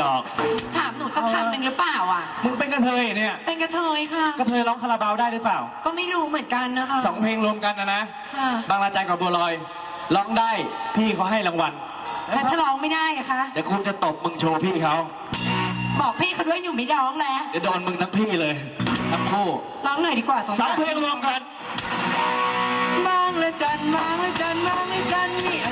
ดอก ถามหนูสักคำหนึ่งหรือเปล่าอะ มึงเป็นกระเทยเนี่ย เป็นกระเทยค่ะ กระเทยร้องคาราบาวได้หรือเปล่า ก็ไม่รู้เหมือนกันนะคะ สองเพลงรวมกันนะนะ ค่ะ บางระจันกับบัวลอย ร้องได้ พี่เขาให้รางวัลแต่ถ้าร้องไม่ได้อะคะ เดี๋ยวคุณจะตบมึงโชว์พี่เขา บอกพี่เขาด้วยหนูไม่ร้องแล้ว เดี๋ยวโดนมึงทั้งพี่เลย ทั้งคู่ ร้องหน่อยดีกว่าสงสอสางรเพลงรวมกันบางละจันบางละจันบางละจันนี่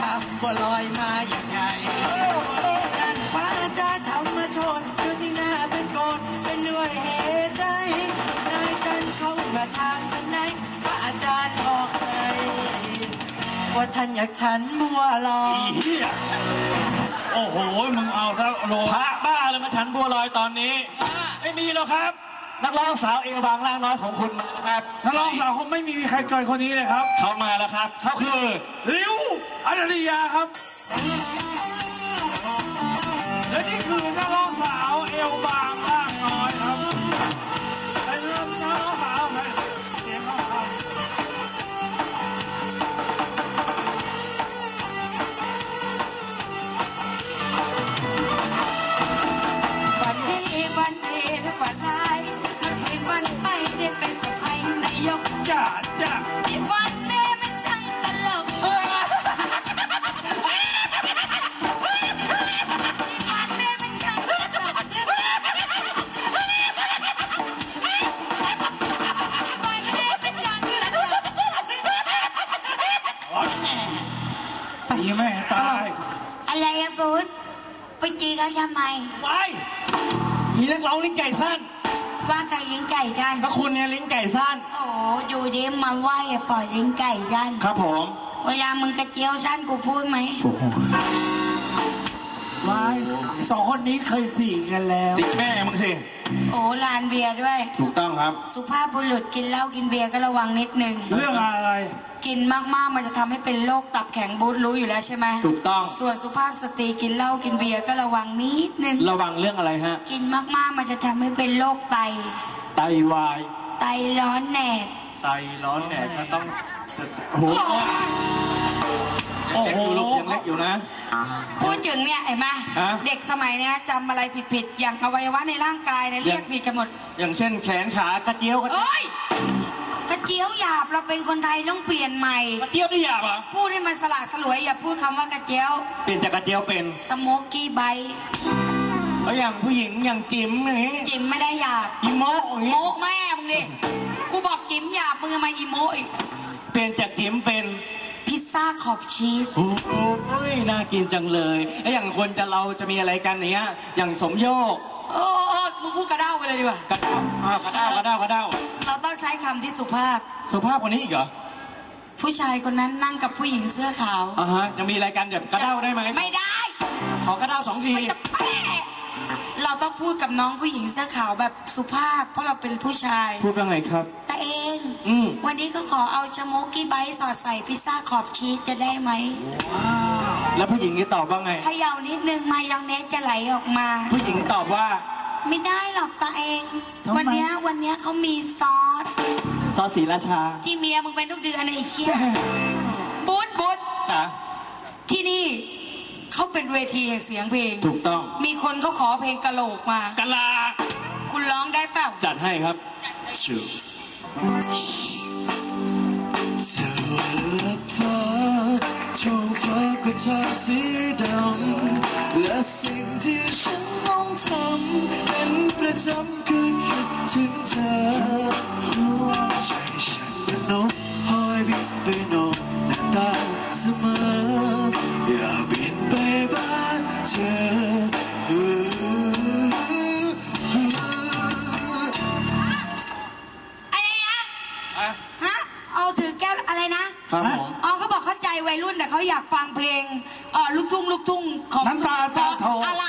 ทำบัวลอยมาอย่างไงดันฟ้าจะทำมาโชนดูที่หน้าเป็นโกนเป็นด้วยเหตุใดนายจันเขามาทางไหนพระอาจารย์บอกไงว่าท่านอยากฉันบัวลอยอีเหี้ยโอ้โห มึงเอาซะโลพระบ้าเลยมาฉันบัวลอยตอนนี้ ไม่มีหรอกครับ นักร้องสาวเอวบางล่างน้อยของคุณครับนักร้องสาวคงไม่มีใครเกินคนนี้เลยครับ เขามาแล้วครับ เขาคือลิวอัจริยาครับ และนี่คือนักร้องสาวเอวบางล่าง ไปตีเขาทำไมไว้อีนักร้องลิ้นไก่สั้นว่าใครยิงไก่กันก็คุณเนี่ยลิ้นไก่สั้น โอ้อยู่ดีมาไหวอะปล่อยยิงไก่กัน ครับผมเวลามึงกระเจียวสั้นกูพูดไหมวายสองคนนี้เคยสี่กันแล้วติดแม่มึงสิ โอ้ลานเบียร์ด้วย ถูกต้องครับ สุภาพบุรุษกินเหล้ากินเบียร์ก็ระวังนิดนึง เรื่องอะไร กินมากๆ มันจะทำให้เป็นโรคตับแข็งบูดรู้อยู่แล้วใช่ไหมถูกต้อง ส่วนสุภาพสตรีกินเหล้ากินเบียร์ก็ระวังนิดนึง ระวังเรื่องอะไรฮะ กินมากๆ มันจะทำให้เป็นโรคไต ไตวาย ไตร้อนแหนกไตร้อนแดดก็ต้องโอ้โหโอ้เล็กโหอยู่ลูกยังเล็กอยู่นะ พูดถึงเนี่ยเห็นไหมฮะ เด็กสมัยเนี้ยจำอะไรผิดๆ อย่างอวัยวะในร่างกายเนี่ยเรียกผิดกันหมด อย่างเช่นแขนขากระเจียวกระเจียว เอ้ยกระ เจียวหยาบเราเป็นคนไทยต้องเปลี่ยนใหม่ กระเจียวได้หยาบเหรอะพูดให้มันสละสลวยอย่าพูดคำว่ากระเจียวเปลี่ยนจากกระเจียวเป็นสโมกกี้ไบต์แล้วอย่างผู้หญิงอย่างจิ๋มอย่างงี้จิมไม่ได้หยาบอีโมอย่างงี้โมะแม่มึงดิกูบอกจิมหยาบมึงทำไมาอีโมะอีกเปลี่ยนจากจิ๋มเป็นพิซซ่าขอบชีสโอ้โหน่ากินจังเลยแล้วอย่างคนจะเราจะมีอะไรกันอย่างเนี้ยอย่างสมโยก โอ้โอ้มึง พูดกระเด้าไปเลยดีกว่ากระเด้าอ้าวกระเด้ากระเด้ากระเด้าเราต้องใช้คำที่สุภาพ สุภาพกว่านี้อีกเหรอผู้ชายคนนั้นนั่งกับผู้หญิงเสื้อขาวอ่าฮะยังมีอะไรกันแบบกระเด้าได้ไหมไม่ได้ขอกระเด้าสองทีมันจะแปะเราต้องพูดกับน้องผู้หญิงเสื้อขาวแบบสุภาพ เพราะเราเป็นผู้ชายพูดว่าไงครับ แต่เอง อืมวันนี้ก็ขอเอาชะโมกกี้ไบต์สอดใส่พิซซ่าขอบชีสจะได้ไหมแล้วผู้หญิงนี่ตอบว่าไง เขย่านิดนึงมายองเนสจะไหลออกมา ผู้หญิงตอบว่า ไม่ได้หรอกตาเองวันเนี้ยวันเนี้ยเขามีซอส ซอสศรีราชาที่เมียมึงเป็นทุกเดือนไอ้เชี่ยบูดบูดอะที่นี่เขาเป็นเวทีแห่งเสียงเพลง ถูกต้องมีคนเขาขอเพลงกะโหลกมา กะลา คุณร้องได้เปล่าจัดให้ครับเธอและฟ้าท้องฟ้าก็ทาสีดำ และสิ่งที่ฉันต้องทำเป็นประจำคือคิดถึงเธอใจฉันเป็นนกหอยบินไปนกหน้าตาเสมอ อยากบินไปบ้านเธออะไรนะอะฮะ เอาถือแก้วอะไรนะครับผม อ๋อ วัยรุ่นแต่เขาอยากฟังเพลงเออลูกทุ่งลูกทุ่งของน้ำตาจะโท อะไร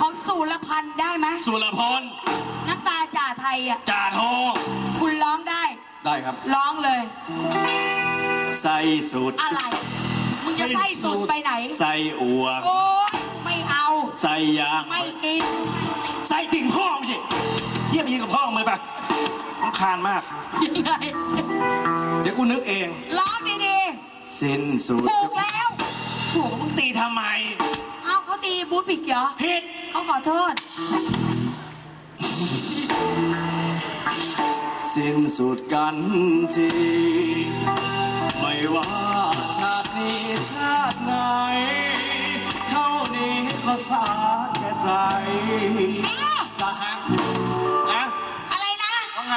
ของสุรพันธ์ได้ไหมสุรพลน้ำตาจ่าไทยอะจ่าทองคุณร้องได้ได้ครับร้องเลย ใส่สุด อะไรมึงจะไส้สุดไปไหนใส่อัว โอ้ยไม่เอา ใส่ยาง ไม่กิน ใส่ติ่งพ่อมึงสิเยี่ยมยิงกับพ่อมึงเลยปะรำคาญมากยังไง เดี๋ยวกูนึกเอง ร้องดี สิ้นสุดๆถูกแล้ว ถูกมึงตีทำไม เอาเขาตีบูธผิดเหรอผิดเขาขอโทษ สิ้นสุดกันที ไม่ว่าชาตินี้ชาติไหน เท่านี้ก็สาแก่ใจสหะนะอะไรนะว่าไง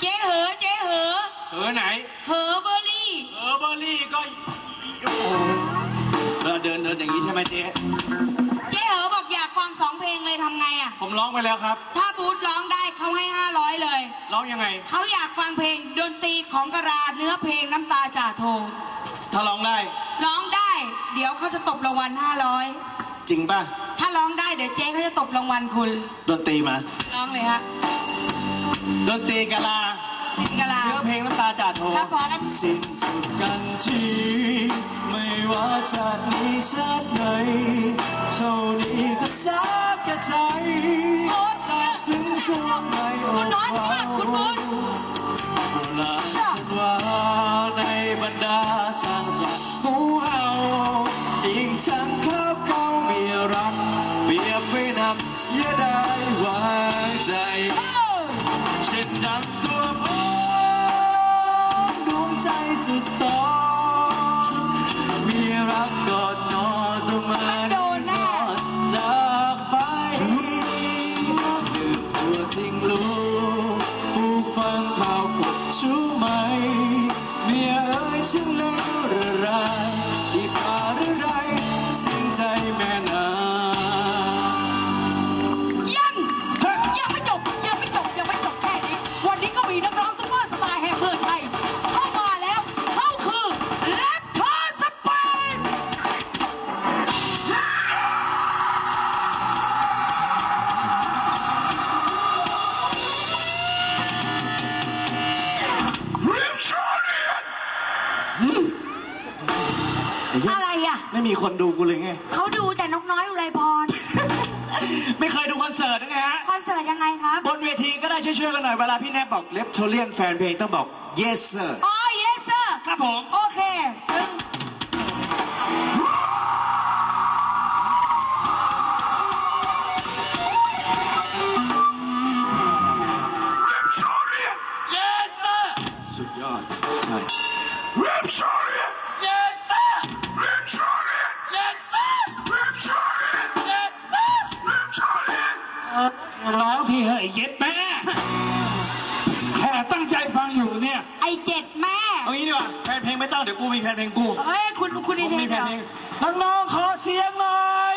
เจ๊เหอ เจ๊เหอเออไหน นเดินอย่างนี้ใช่ไหมเจ๊เจ๊เหอบอกอยากฟังสองเพลงเลยทำไงอะ ผมร้องไปแล้วครับ ถ้าบูธร้องได้เขาให้ห้าร้อยเลย ร้องยังไง เขาอยากฟังเพลงดนตรีของกระราเนื้อเพลงน้ำตาจ่าโท ถ้าร้องได้ ร้องได้ เดี๋ยวเขาจะตบรางวัลห้าร้อยจริงป่ะ ถ้าร้องได้เดี๋ยวเจ๊เขาจะตบรางวัลคุณ ดนตรีมา ร้องเลยฮะ ดนตรีกะลา ติดกระลา เนื้อเพลงน้ำตาจ่าโทถ้าพอแล้วสิ้นสุดกันทีไม่ว่าชาตินี้ชาติไหนเท่านี้ก็สาแก่ใจโอ๊ยทราบซึ้งช่วงในอคุดณน้อยมากคุณบุญ โบราณฉันว่าในบรรดาช่างสัตว์หูเห่าอีกทั้งข้าวเก่ามีรักเปรียบไม่นับอย่าได้วางใจ สุ คนดูกูเลยไง เขาดูแต่นกน้อยอุไรพร ไม่เคยดูคอนเสิร์ตนะไงฮะ คอนเสิร์ตยังไงครับบนเวทีก็ได้ช่วยๆกันหน่อย เวลาพี่แนบบอกเลฟโทเลียนแฟนเพลงต้องบอก yes sir อ๋อ yes sir ครับผม โอเค ซึ่ง เหอะเจ็ดแม่แค่ตั้งใจฟังอยู่เนี่ย ไอเจ็ดแม่ เอางี้ดีกว่าแฟนเพลงไม่ต้องเดี๋ยวกูมีแฟนเพลงกูเอ้ยคุณคุณผดีมมีแฟนเพลงน้องๆขอเสียงหน่อย